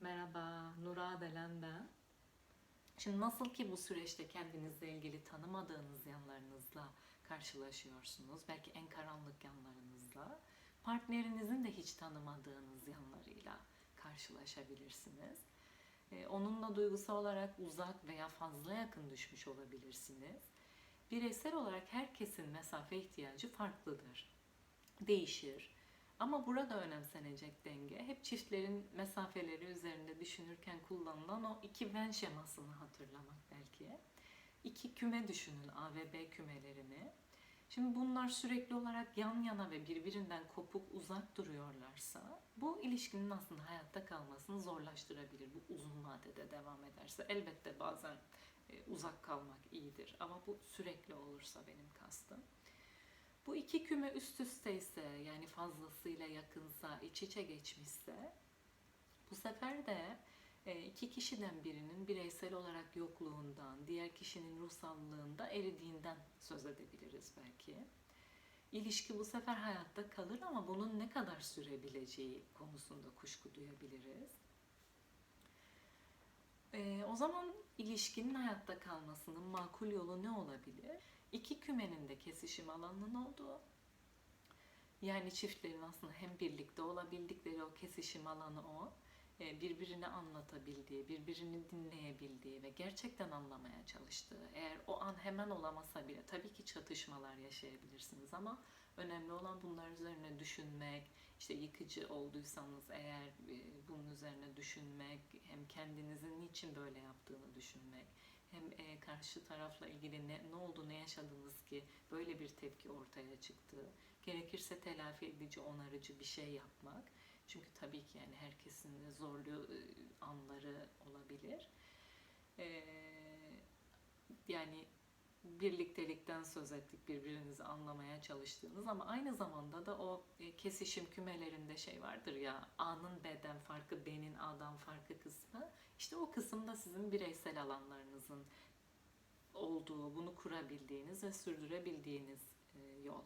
Merhaba, Nura Adelen ben. Şimdi nasıl ki bu süreçte kendinizle ilgili tanımadığınız yanlarınızla karşılaşıyorsunuz, belki en karanlık yanlarınızla, partnerinizin de hiç tanımadığınız yanlarıyla karşılaşabilirsiniz. Ee, Onunla duygusal olarak uzak veya fazla yakın düşmüş olabilirsiniz. Bireysel olarak herkesin mesafe ihtiyacı farklıdır. Değişir. Ama burada önemsenecek denge hep çiftlerin mesafeleri üzerinde düşünürken kullanılan o iki Venn şemasını hatırlamak belki. İki küme düşünün A ve B kümelerini. Şimdi bunlar sürekli olarak yan yana ve birbirinden kopuk uzak duruyorlarsa bu ilişkinin aslında hayatta kalmasını zorlaştırabilir. Bu uzun vadede devam ederse. Elbette bazen e, uzak kalmak iyidir ama bu sürekli olursa benim kastım. Bu iki küme üst üste ise yani fazlasıyla yakınsa, iç içe geçmişse bu sefer de e, iki kişiden birinin bireysel olarak yokluğundan, diğer kişinin ruhsallığında eridiğinden söz edebiliriz belki. İlişki bu sefer hayatta kalır ama bunun ne kadar sürebileceği konusunda kuşku duyabiliriz. Zaman ilişkinin hayatta kalmasının makul yolu ne olabilir? İki kümenin de kesişim alanının olduğu, yani çiftlerin aslında hem birlikte olabildikleri o kesişim alanı o, e, birbirini anlatabildiği, birbirini dinleyebildiği ve gerçekten anlamaya çalıştığı. Eğer o an hemen olamasa bile tabii ki çatışmalar yaşayabilirsiniz ama önemli olan bunlar üzerine düşünmek, işte yıkıcı olduysanız eğer e, üzerine düşünmek, hem kendinizin niçin böyle yaptığını düşünmek, hem e, karşı tarafla ilgili ne, ne oldu, ne yaşadınız ki böyle bir tepki ortaya çıktı. Gerekirse telafi edici, onarıcı bir şey yapmak. Çünkü tabii ki yani herkesin zorlu e, anları olabilir. E, yani birliktelikten söz ettik, birbirinizi anlamaya çalıştığınız ama aynı zamanda da o e, kesişim kümelerinde şey vardır ya A'nın B'den farkı, B'nin A'dan farkı kısmı. İşte o kısımda sizin bireysel alanlarınızın olduğu, bunu kurabildiğiniz ve sürdürebildiğiniz e, yol.